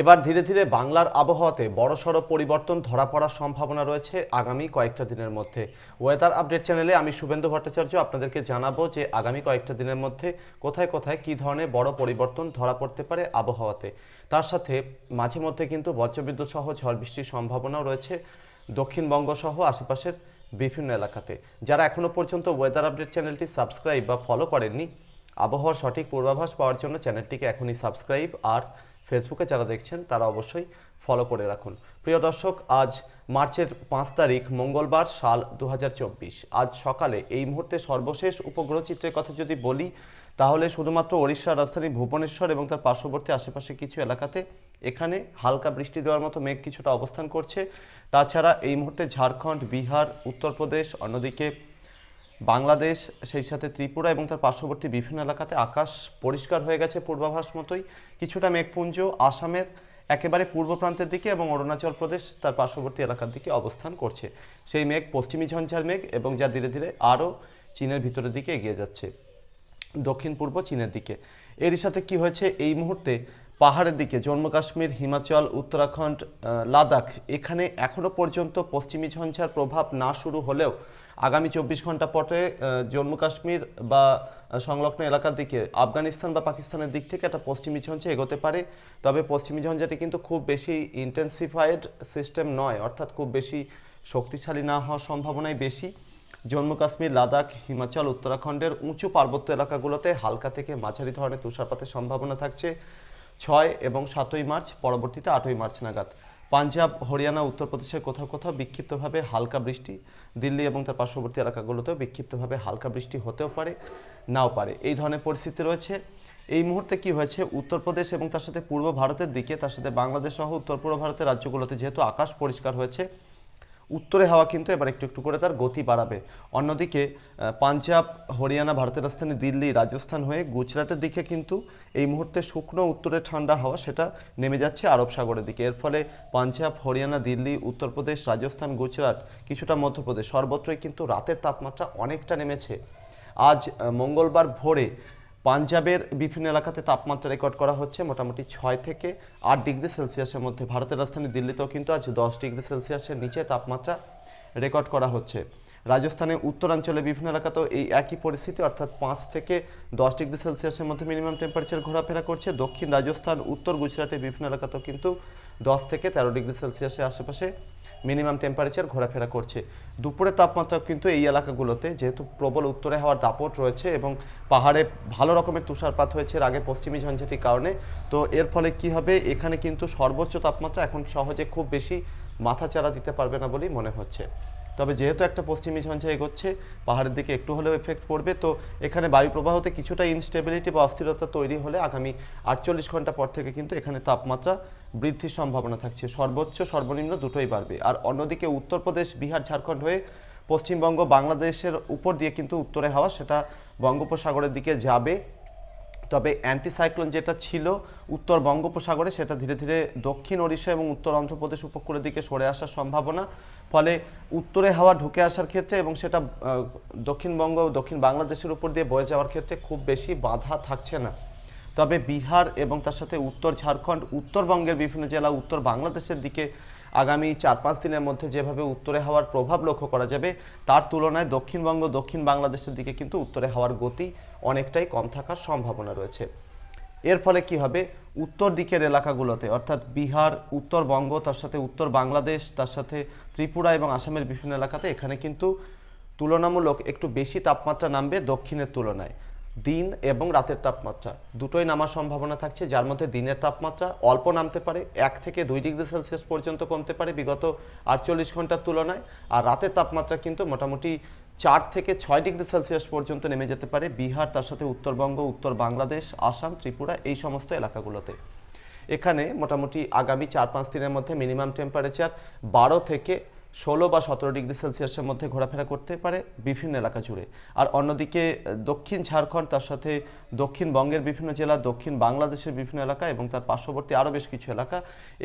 এবার ধীরে ধীরে বাংলার আবহাওয়াতে বড়সড় পরিবর্তন ধরা পড়ার সম্ভাবনা রয়েছে আগামী কয়েকটা দিনের মধ্যে। ওয়েদার আপডেট চ্যানেলে আমি শুভেন্দু ভট্টাচার্য আপনাদেরকে জানাব যে আগামী কয়েকটা দিনের মধ্যে কোথায় কোথায় কী ধরনের বড় পরিবর্তন ধরা পড়তে পারে আবহাওয়াতে। তার সাথে মাঝে মধ্যে কিন্তু বজ্রবিদ্যুৎ সহ ঝড় বৃষ্টির সম্ভাবনাও রয়েছে দক্ষিণবঙ্গ সহ আশেপাশের বিভিন্ন এলাকাতে। যারা এখনও পর্যন্ত ওয়েদার আপডেট চ্যানেলটি সাবস্ক্রাইব বা ফলো করেননি, আবহাওয়ার সঠিক পূর্বাভাস পাওয়ার জন্য চ্যানেলটিকে এখনই সাবস্ক্রাইব আর ফেসবুকে যারা দেখছেন, তারা অবশ্যই ফলো করে রাখুন। প্রিয় দর্শক, আজ মার্চের পাঁচ তারিখ, মঙ্গলবার, সাল দু হাজার চব্বিশ। আজ সকালে এই মুহূর্তে সর্বশেষ উপগ্রহ চিত্রের কথা যদি বলি, তাহলে শুধুমাত্র ওড়িশার রাজধানী ভুবনেশ্বর এবং তার পার্শ্ববর্তী আশেপাশে কিছু এলাকাতে এখানে হালকা বৃষ্টি দেওয়ার মতো মেঘ কিছুটা অবস্থান করছে। তাছাড়া এই মুহূর্তে ঝাড়খণ্ড, বিহার, উত্তরপ্রদেশ, অন্যদিকে বাংলাদেশ, সেই সাথে ত্রিপুরা এবং তার পার্শ্ববর্তী বিভিন্ন এলাকাতে আকাশ পরিষ্কার হয়ে গেছে পূর্বাভাস মতোই। কিছুটা মেঘপুঞ্জ, আসামের একেবারে পূর্ব প্রান্তের দিকে এবং অরুণাচল প্রদেশ তার পার্শ্ববর্তী এলাকার দিকে অবস্থান করছে। সেই মেঘ পশ্চিমী ঝঞ্ঝার মেঘ এবং যা ধীরে ধীরে আরও চীনের ভিতরের দিকে এগিয়ে যাচ্ছে। দক্ষিণ পূর্ব চীনের দিকে। এরই সাথে কি হয়েছে এই মুহূর্তে পাহাড়ের দিকে, জম্মু কাশ্মীর, হিমাচল, উত্তরাখণ্ড লাদাখ, এখানে এখনও পর্যন্ত পশ্চিমী ঝঞ্ঝার প্রভাব না শুরু হলেও আগামী চব্বিশ ঘণ্টা পরে জম্মু কাশ্মীর বা সংলগ্ন এলাকার দিকে, আফগানিস্তান বা পাকিস্তানের দিক থেকে একটা পশ্চিমী ঝঞ্ঝা এগোতে পারে। তবে পশ্চিমী ঝঞ্ঝাটি কিন্তু খুব বেশি ইন্টেন্সিফাইড সিস্টেম নয়, অর্থাৎ খুব বেশি শক্তিশালী না হওয়ার সম্ভাবনাই বেশি। জম্মু কাশ্মীর, লাদাখ, হিমাচল, উত্তরাখণ্ডের উঁচু পার্বত্য এলাকাগুলোতে হালকা থেকে মাঝারি ধরনের তুষারপাতের সম্ভাবনা থাকছে। ছয় এবং সাতই মার্চ, পরবর্তীতে আটই মার্চ নাগাদ। পাঞ্জাব, হরিয়ানা উত্তরপ্রদেশের কোথাও কোথাও বিক্ষিপ্তভাবে হালকা বৃষ্টি, দিল্লি এবং তার পার্শ্ববর্তী এলাকাগুলোতেও বিক্ষিপ্তভাবে হালকা বৃষ্টি হতেও পারে, নাও পারে। এই ধরনের পরিস্থিতি রয়েছে। এই মুহূর্তে কি হয়েছে? উত্তরপ্রদেশ এবং তার সাথে পূর্ব ভারতের দিকে, তার সাথে বাংলাদেশ সহ উত্তর পূর্ব ভারতের রাজ্যগুলোতে যেহেতু আকাশ পরিষ্কার হয়েছে উত্তরে হাওয়া কিন্তু এবার একটু একটু করে তার গতি বাড়াবে। অন্যদিকে পাঞ্জাব, হরিয়ানা, ভারতের রাজধানী দিল্লি, রাজস্থান হয়ে গুজরাটের দিকে কিন্তু এই মুহূর্তে শুকনো উত্তরে ঠান্ডা হাওয়া সেটা নেমে যাচ্ছে আরব সাগরের দিকে। এর ফলে পাঞ্জাব, হরিয়ানা, দিল্লি, উত্তরপ্রদেশ, রাজস্থান, গুজরাট, কিছুটা মধ্যপ্রদেশ, সর্বত্রই কিন্তু রাতের তাপমাত্রা অনেকটা নেমেছে। আজ মঙ্গলবার ভোরে পাঞ্জাবের বিভিন্ন এলাকাতে তাপমাত্রা রেকর্ড করা হচ্ছে, মোটামুটি ছয় থেকে আট ডিগ্রি সেলসিয়াসের মধ্যে। ভারতের রাজধানী দিল্লিতেও কিন্তু আজ দশ ডিগ্রি সেলসিয়াসের নিচে তাপমাত্রা রেকর্ড করা হচ্ছে। রাজস্থানের উত্তরাঞ্চলে বিভিন্ন এলাকাতেও এই একই পরিস্থিতি, অর্থাৎ পাঁচ থেকে দশ ডিগ্রি সেলসিয়াসের মধ্যে মিনিমাম টেম্পারেচার ঘোরাফেরা করছে। দক্ষিণ রাজস্থান, উত্তর গুজরাটের বিভিন্ন এলাকাতেও কিন্তু দশ থেকে তেরো ডিগ্রি সেলসিয়াসের আশেপাশে মিনিমাম টেম্পারেচার ঘোরাফেরা করছে। দুপুরের তাপমাত্রা কিন্তু এই এলাকাগুলোতে যেহেতু প্রবল উত্তরে হওয়ার দাপট রয়েছে এবং পাহাড়ে ভালো রকমের তুষারপাত হয়েছে আগে পশ্চিমী ঝঞ্ঝাটির কারণে। তো এর ফলে কি হবে? এখানে কিন্তু সর্বোচ্চ তাপমাত্রা এখন সহজে খুব বেশি মাথা চারা দিতে পারবে না বলেই মনে হচ্ছে। তবে যেহেতু একটা পশ্চিমী ঝঞ্ঝা এগোচ্ছে, পাহাড়ের দিকে একটু হলেও এফেক্ট পড়বে। তো এখানে বায়ু প্রবাহতে কিছুটা ইনস্টেবিলিটি বা অস্থিরতা তৈরি হলে আগামী আটচল্লিশ ঘণ্টা পর থেকে কিন্তু এখানে তাপমাত্রা বৃদ্ধির সম্ভাবনা থাকছে। সর্বোচ্চ, সর্বনিম্ন দুটোই বাড়বে। আর অন্যদিকে উত্তরপ্রদেশ, বিহার, ঝাড়খণ্ড হয়ে পশ্চিমবঙ্গ, বাংলাদেশের উপর দিয়ে কিন্তু উত্তরে হাওয়া সেটা বঙ্গোপসাগরের দিকে যাবে। তবে অ্যান্টিসাইক্লোন যেটা ছিল উত্তর বঙ্গোপসাগরে সেটা ধীরে ধীরে দক্ষিণ ওড়িশা এবং উত্তর অন্ধ্রপ্রদেশ উপকূলের দিকে সরে আসার সম্ভাবনা। ফলে উত্তরে হাওয়া ঢুকে আসার ক্ষেত্রে এবং সেটা দক্ষিণবঙ্গ দক্ষিণ বাংলাদেশের উপর দিয়ে বয়ে যাওয়ার ক্ষেত্রে খুব বেশি বাধা থাকছে না। তবে বিহার এবং তার সাথে উত্তর ঝাড়খণ্ড, উত্তরবঙ্গের বিভিন্ন জেলা উত্তর বাংলাদেশের দিকে আগামী চার পাঁচ দিনের মধ্যে যেভাবে উত্তরে হাওয়ার প্রভাব লক্ষ্য করা যাবে, তার তুলনায় দক্ষিণবঙ্গ দক্ষিণ বাংলাদেশের দিকে কিন্তু উত্তরে হাওয়ার গতি অনেকটাই কম থাকার সম্ভাবনা রয়েছে। এর ফলে কি হবে? উত্তর দিকের এলাকাগুলোতে, অর্থাৎ বিহার উত্তরবঙ্গ তার সাথে উত্তর বাংলাদেশ, তার সাথে ত্রিপুরা এবং আসামের বিভিন্ন এলাকাতে এখানে কিন্তু তুলনামূলক একটু বেশি তাপমাত্রা নামবে দক্ষিণের তুলনায়। দিন এবং রাতের তাপমাত্রা, দুটোই নামার সম্ভাবনা থাকছে, যার মধ্যে দিনের তাপমাত্রা অল্প নামতে পারে, এক থেকে দুই ডিগ্রি সেলসিয়াস পর্যন্ত কমতে পারে বিগত আটচল্লিশ ঘণ্টার তুলনায়, আর রাতের তাপমাত্রা কিন্তু মোটামুটি চার থেকে ছয় ডিগ্রি সেলসিয়াস পর্যন্ত নেমে যেতে পারে বিহার, তার সাথে উত্তরবঙ্গ, উত্তর বাংলাদেশ, আসাম, ত্রিপুরা, এই সমস্ত এলাকাগুলোতে। এখানে মোটামুটি আগামী চার পাঁচ দিনের মধ্যে মিনিমাম টেম্পারেচার বারো থেকে ষোলো বা সতেরো ডিগ্রি সেলসিয়াসের মধ্যে ঘোরাফেরা করতে পারে বিভিন্ন এলাকা জুড়ে। আর অন্যদিকে, দক্ষিণ ঝাড়খণ্ড, তার সাথে দক্ষিণবঙ্গের বিভিন্ন জেলা, দক্ষিণ বাংলাদেশের বিভিন্ন এলাকা এবং তার পার্শ্ববর্তী আরও বেশ কিছু এলাকা,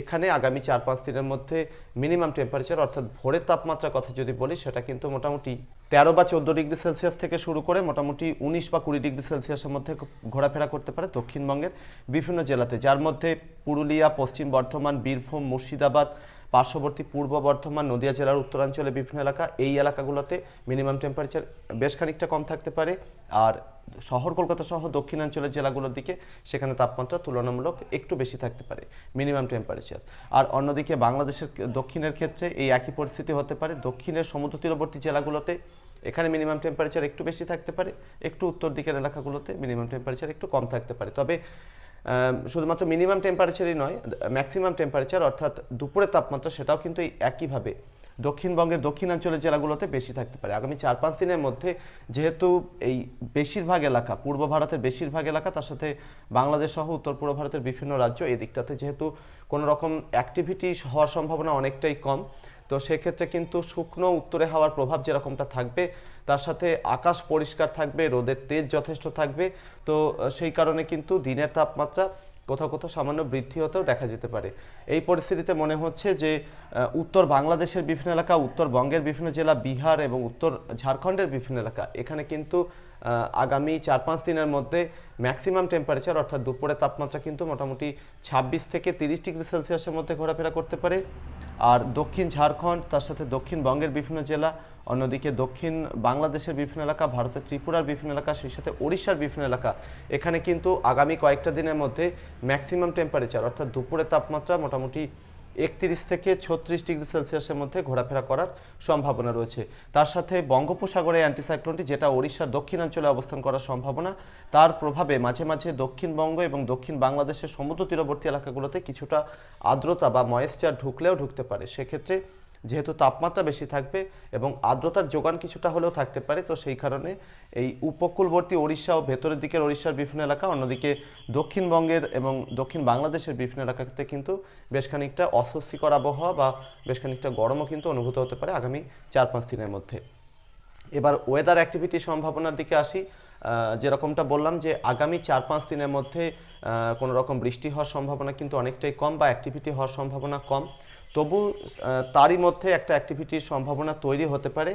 এখানে আগামী চার পাঁচ দিনের মধ্যে মিনিমাম টেম্পারেচার অর্থাৎ ভোরের তাপমাত্রার কথা যদি বলি, সেটা কিন্তু মোটামুটি তেরো বা চোদ্দ ডিগ্রি সেলসিয়াস থেকে শুরু করে মোটামুটি উনিশ বা কুড়ি ডিগ্রি সেলসিয়াসের মধ্যে ঘোরাফেরা করতে পারে দক্ষিণবঙ্গের বিভিন্ন জেলাতে। যার মধ্যে পুরুলিয়া, পশ্চিম বর্ধমান, বীরভূম, মুর্শিদাবাদ পার্শ্ববর্তী পূর্ব বর্ধমান, নদিয়া জেলার উত্তরাঞ্চলে বিভিন্ন এলাকা, এই এলাকাগুলোতে মিনিমাম টেম্পারেচার বেশ খানিকটা কম থাকতে পারে। আর শহর কলকাতা সহ দক্ষিণাঞ্চলের জেলাগুলোর দিকে সেখানে তাপমাত্রা তুলনামূলক একটু বেশি থাকতে পারে, মিনিমাম টেম্পারেচার আর অন্যদিকে বাংলাদেশের দক্ষিণের ক্ষেত্রে এই একই পরিস্থিতি হতে পারে। দক্ষিণের সমুদ্র তীরবর্তী জেলাগুলোতে এখানে মিনিমাম টেম্পারেচার একটু বেশি থাকতে পারে, একটু উত্তর দিকের এলাকাগুলোতে মিনিমাম টেম্পারেচার একটু কম থাকতে পারে। তবে শুধুমাত্র মিনিমাম টেম্পারেচারই নয় ম্যাক্সিমাম টেম্পারেচার অর্থাৎ দুপুরের তাপমাত্রা সেটাও কিন্তু একইভাবে দক্ষিণবঙ্গের দক্ষিণাঞ্চলের জেলাগুলোতে বেশি থাকতে পারে। আগামী চার পাঁচ দিনের মধ্যে যেহেতু এই বেশিরভাগ এলাকা, পূর্ব ভারতের বেশিরভাগ এলাকা, তার সাথে বাংলাদেশ সহ উত্তর পূর্ব ভারতের বিভিন্ন রাজ্য, এই দিকটাতে যেহেতু কোনো রকম অ্যাক্টিভিটি হওয়ার সম্ভাবনা অনেকটাই কম তো সেক্ষেত্রে কিন্তু শুকনো উত্তরে হাওয়ার প্রভাব যেরকমটা থাকবে, তার সাথে আকাশ পরিষ্কার থাকবে, রোদের তেজ যথেষ্ট থাকবে। তো সেই কারণে কিন্তু দিনের তাপমাত্রা কোথাও কোথাও সামান্য বৃদ্ধি হতেও দেখা যেতে পারে। এই পরিস্থিতিতে মনে হচ্ছে যে উত্তর বাংলাদেশের বিভিন্ন এলাকা উত্তরবঙ্গের বিভিন্ন জেলা, বিহার এবং উত্তর ঝাড়খণ্ডের বিভিন্ন এলাকা। এখানে কিন্তু আগামী চার পাঁচ দিনের মধ্যে ম্যাক্সিমাম টেম্পারেচার অর্থাৎ দুপুরের তাপমাত্রা কিন্তু মোটামুটি ছাব্বিশ থেকে তিরিশ ডিগ্রি সেলসিয়াসের মধ্যে ঘোরাফেরা করতে পারে। আর দক্ষিণ ঝাড়খণ্ড, তার সাথে দক্ষিণবঙ্গের বিভিন্ন জেলা, অন্যদিকে দক্ষিণ বাংলাদেশের বিভিন্ন এলাকা, ভারতের ত্রিপুরার বিভিন্ন এলাকা, সেই সাথে ওড়িশার বিভিন্ন এলাকা। এখানে কিন্তু আগামী কয়েকটা দিনের মধ্যে ম্যাক্সিমাম টেম্পারেচার অর্থাৎ দুপুরের তাপমাত্রা মোটামুটি একত্রিশ থেকে ছত্রিশ ডিগ্রি সেলসিয়াসের মধ্যে ঘোরাফেরা করার সম্ভাবনা রয়েছে। তার সাথে বঙ্গোপসাগরে অ্যান্টিসাইক্লোনটি, যেটা ওড়িশার দক্ষিণাঞ্চলে অবস্থান করার সম্ভাবনা, তার প্রভাবে মাঝে মাঝে দক্ষিণবঙ্গ এবং দক্ষিণ বাংলাদেশের সমুদ্র তীরবর্তী এলাকাগুলোতে কিছুটা আর্দ্রতা বা ময়েশ্চার ঢুকলেও ঢুকতে পারে। সেক্ষেত্রে যেহেতু তাপমাত্রা বেশি থাকবে এবং আর্দ্রতার যোগান কিছুটা হলেও থাকতে পারে, তো সেই কারণে এই উপকূলবর্তী ওড়িশা ও ভেতরের দিকের ওড়িশার বিভিন্ন এলাকা, অন্যদিকে দক্ষিণবঙ্গের এবং দক্ষিণ বাংলাদেশের বিভিন্ন এলাকাতে কিন্তু বেশ খানিকটা অস্বস্তিকর আবহাওয়া বা বেশ খানিকটা গরমও কিন্তু অনুভূত হতে পারে আগামী চার পাঁচ দিনের মধ্যে। এবার ওয়েদার অ্যাক্টিভিটি সম্ভাবনার দিকে আসি যেরকমটা বললাম যে আগামী চার পাঁচ দিনের মধ্যে কোনো রকম বৃষ্টি হওয়ার সম্ভাবনা কিন্তু অনেকটাই কম বা অ্যাক্টিভিটি হওয়ার সম্ভাবনা কম। তবু তারই মধ্যে একটা অ্যাক্টিভিটির সম্ভাবনা তৈরি হতে পারে।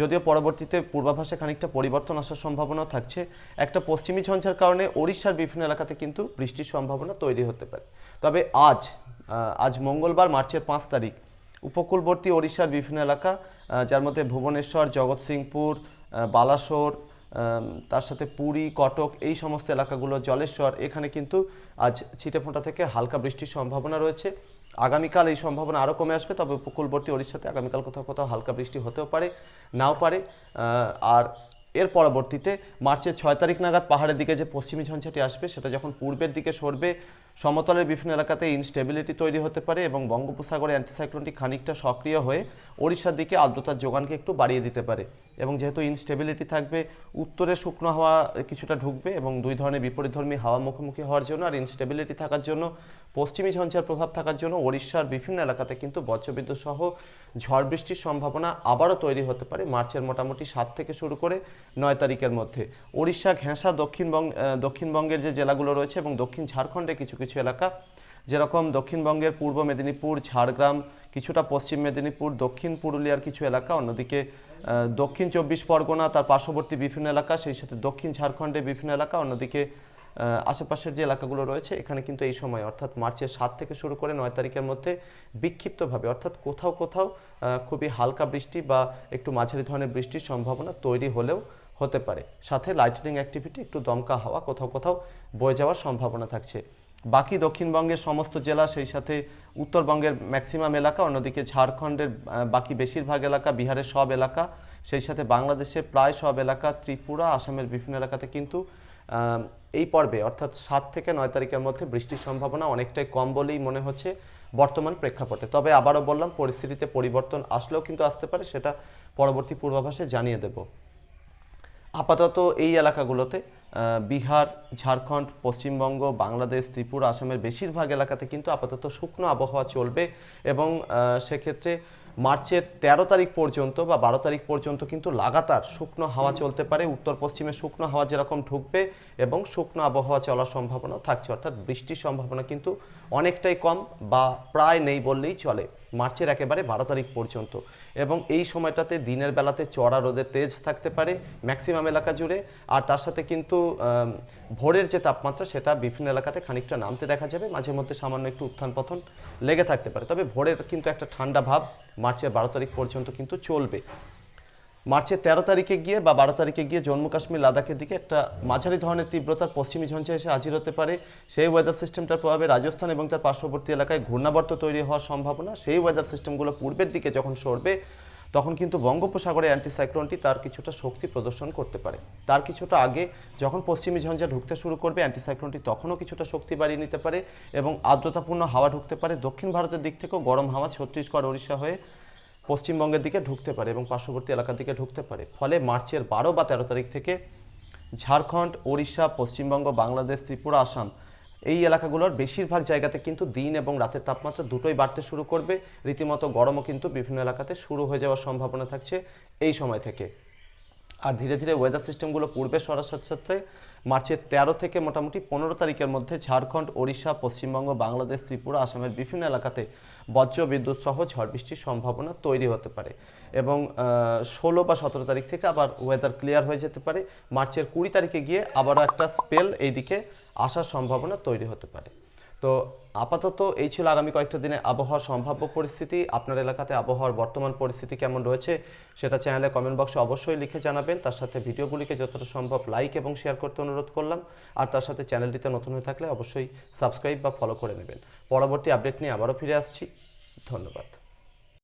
যদিও পরবর্তীতে পূর্বাভাসে খানিকটা পরিবর্তন আসার সম্ভাবনা থাকছে। একটা পশ্চিমী ঝঞ্ঝার কারণে ওড়িশার বিভিন্ন এলাকাতে কিন্তু বৃষ্টির সম্ভাবনা তৈরি হতে পারে। তবে আজ আজ মঙ্গলবার, মার্চের পাঁচ তারিখ, উপকূলবর্তী ওড়িশার বিভিন্ন এলাকা যার মধ্যে ভুবনেশ্বর জগৎসিংপুর বালাসোর তার সাথে পুরী, কটক, এই সমস্ত এলাকাগুলো, জলেশ্বর, এখানে কিন্তু আজ ছিটেফোঁটা থেকে হালকা বৃষ্টির সম্ভাবনা রয়েছে। আগামীকাল এই সম্ভাবনা আরও কমে আসবে, তবে উপকূলবর্তী ওড়িশাতে আগামীকাল কোথাও কোথাও হালকা বৃষ্টি হতেও পারে, নাও পারে। আর এর পরবর্তীতে মার্চের ছয় তারিখ নাগাদ পাহাড়ের দিকে যে পশ্চিমী ঝঞ্ঝাটি আসবে, সেটা যখন পূর্বের দিকে সরবে, সমতলের বিভিন্ন এলাকাতে ইনস্টেবিলিটি তৈরি হতে পারে এবং বঙ্গোপসাগরে অ্যান্টিসাইক্লোনটি খানিকটা সক্রিয় হয়ে ওড়িশার দিকে আর্দ্রতার যোগানকে একটু বাড়িয়ে দিতে পারে এবং যেহেতু ইনস্টেবিলিটি থাকবে, উত্তরে শুকনো হাওয়া কিছুটা ঢুকবে এবং দুই ধরনের বিপরীতধর্মী হাওয়া মুখোমুখি হওয়ার জন্য আর ইনস্টেবিলিটি থাকার জন্য, পশ্চিমী ঝঞ্ঝার প্রভাব থাকার জন্য ওড়িশার বিভিন্ন এলাকাতে কিন্তু বজ্রবিদ্যুৎ সহ ঝড় বৃষ্টির সম্ভাবনা আবারও তৈরি হতে পারে মার্চের মোটামুটি সাত থেকে শুরু করে নয় তারিখের মধ্যে। ওড়িশা, ঘেঁষা, দক্ষিণবঙ্গ দক্ষিণবঙ্গের যে জেলাগুলো রয়েছে এবং দক্ষিণ ঝাড়খণ্ডে কিছু কিছু এলাকা যেরকম দক্ষিণবঙ্গের পূর্ব মেদিনীপুর, ঝাড়গ্রাম, কিছুটা পশ্চিম মেদিনীপুর, দক্ষিণ পুরুলিয়ার কিছু এলাকা, অন্যদিকে দক্ষিণ চব্বিশ পরগনা, তার পার্শ্ববর্তী বিভিন্ন এলাকা, সেই সাথে দক্ষিণ ঝাড়খণ্ডের বিভিন্ন এলাকা, অন্যদিকে আশেপাশের যে এলাকাগুলো রয়েছে, এখানে কিন্তু এই সময়, অর্থাৎ মার্চের সাত থেকে শুরু করে নয় তারিখের মধ্যে বিক্ষিপ্তভাবে, অর্থাৎ কোথাও কোথাও খুবই হালকা বৃষ্টি বা একটু মাঝারি ধরনের বৃষ্টির সম্ভাবনা তৈরি হলেও হতে পারে। সাথে লাইটনিং অ্যাক্টিভিটি একটু দমকা হাওয়া, কোথাও কোথাও বয়ে যাওয়ার সম্ভাবনা থাকছে। বাকি দক্ষিণবঙ্গের সমস্ত জেলা সেই সাথে উত্তরবঙ্গের ম্যাক্সিমাম এলাকা, অন্যদিকে ঝাড়খণ্ডের বাকি বেশিরভাগ এলাকা, বিহারের সব এলাকা, সেই সাথে বাংলাদেশের প্রায় সব এলাকা, ত্রিপুরা, আসামের বিভিন্ন এলাকাতে কিন্তু এই পর্বে, অর্থাৎ সাত থেকে নয় তারিখের মধ্যে বৃষ্টির সম্ভাবনা অনেকটাই কম বলেই মনে হচ্ছে বর্তমান প্রেক্ষাপটে। তবে আবারও বললাম, পরিস্থিতিতে পরিবর্তন আসলেও কিন্তু আসতে পারে, সেটা পরবর্তী পূর্বাভাসে জানিয়ে দেবো। আপাতত এই এলাকাগুলোতে বিহার, ঝাড়খণ্ড, পশ্চিমবঙ্গ, বাংলাদেশ, ত্রিপুরা, আসামের বেশিরভাগ এলাকাতে কিন্তু আপাতত শুকনো আবহাওয়া চলবে এবং সেক্ষেত্রে মার্চের তেরো তারিখ পর্যন্ত বা বারো তারিখ পর্যন্ত কিন্তু লাগাতার শুকনো হাওয়া চলতে পারে। উত্তর পশ্চিমে শুকনো হাওয়া যেরকম ঢুকবে এবং শুকনো আবহাওয়া চলার সম্ভাবনা থাকছে। অর্থাৎ বৃষ্টির সম্ভাবনা কিন্তু অনেকটাই কম বা প্রায় নেই বললেই চলে। মার্চের একেবারে বারো তারিখ পর্যন্ত। এবং এই সময়টাতে দিনের বেলাতে চড়া রোদের তেজ থাকতে পারে ম্যাক্সিমাম এলাকা জুড়ে। আর তার সাথে কিন্তু ভোরের যে তাপমাত্রা, সেটা বিভিন্ন এলাকাতে খানিকটা নামতে দেখা যাবে। মাঝে মধ্যে সামান্য একটু উত্থান পতন লেগে থাকতে পারে। তবে ভোরের কিন্তু একটা ঠান্ডা ভাব মার্চের বারো তারিখ পর্যন্ত কিন্তু চলবে। মার্চের তেরো তারিখে গিয়ে বা বারো তারিখে গিয়ে জম্মু কাশ্মীর লাদাখের দিকে একটা মাঝারি ধরনের তীব্রতার পশ্চিমী ঝঞ্ঝা এসে হাজির হতে পারে। সেই ওয়েদার সিস্টেমটার প্রভাবে রাজস্থান এবং তার পার্শ্ববর্তী এলাকায় ঘূর্ণাবর্ত তৈরি হওয়ার সম্ভাবনা। সেই ওয়েদার সিস্টেমগুলো পূর্বের দিকে যখন সরবে, তখন কিন্তু বঙ্গোপসাগরে অ্যান্টিসাইক্লোনটি তার কিছুটা শক্তি প্রদর্শন করতে পারে। তার কিছুটা আগে যখন পশ্চিমী ঝঞ্ঝা ঢুকতে শুরু করবে অ্যান্টিসাইক্লোনটি তখনও কিছুটা শক্তি বাড়িয়ে নিতে পারে এবং আর্দ্রতাপূর্ণ হাওয়া ঢুকতে পারে। দক্ষিণ ভারতের দিক থেকেও গরম হাওয়া ছত্তিশগড় ওড়িশা হয়ে পশ্চিমবঙ্গের দিকে ঢুকতে পারে এবং পার্শ্ববর্তী এলাকার দিকে ঢুকতে পারে। ফলে মার্চের বারো বা তেরো তারিখ থেকে ঝাড়খণ্ড, ওড়িশা, পশ্চিমবঙ্গ, বাংলাদেশ, ত্রিপুরা, আসাম এই এলাকাগুলোর বেশিরভাগ জায়গাতে কিন্তু দিন এবং রাতের তাপমাত্রা দুটোই বাড়তে শুরু করবে। রীতিমতো গরমও কিন্তু বিভিন্ন এলাকাতে শুরু হয়ে যাওয়ার সম্ভাবনা থাকছে এই সময় থেকে। আর ধীরে ধীরে ওয়েদার সিস্টেমগুলো পূর্বে সরার সাথে সাথে মার্চের তেরো থেকে মোটামুটি পনেরো তারিখের মধ্যে ঝাড়খণ্ড, ওড়িশা, পশ্চিমবঙ্গ, বাংলাদেশ, ত্রিপুরা, আসামের বিভিন্ন এলাকাতে বজ্র, বিদ্যুৎ সহ ঝড় বৃষ্টির সম্ভাবনা তৈরি হতে পারে এবং ষোলো বা সতেরো তারিখ থেকে আবার ওয়েদার ক্লিয়ার হয়ে যেতে পারে। মার্চের কুড়ি তারিখে গিয়ে আবারও একটা স্পেল এইদিকে আসার সম্ভাবনা তৈরি হতে পারে। তো আপাতত এই ছিল আগামী কয়েকটা দিনে আবহাওয়ার সম্ভাব্য পরিস্থিতি। আপনার এলাকাতে আবহাওয়ার বর্তমান পরিস্থিতি কেমন রয়েছে সেটা চ্যানেলে কমেন্ট বক্সে অবশ্যই লিখে জানাবেন। তার সাথে ভিডিওগুলিকে যতটা সম্ভব লাইক এবং শেয়ার করতে অনুরোধ করলাম। আর তার সাথে চ্যানেলটিতে নতুন হয়ে থাকলে অবশ্যই সাবস্ক্রাইব বা ফলো করে নেবেন। পরবর্তী আপডেট নিয়ে আবারও ফিরে আসছি। ধন্যবাদ।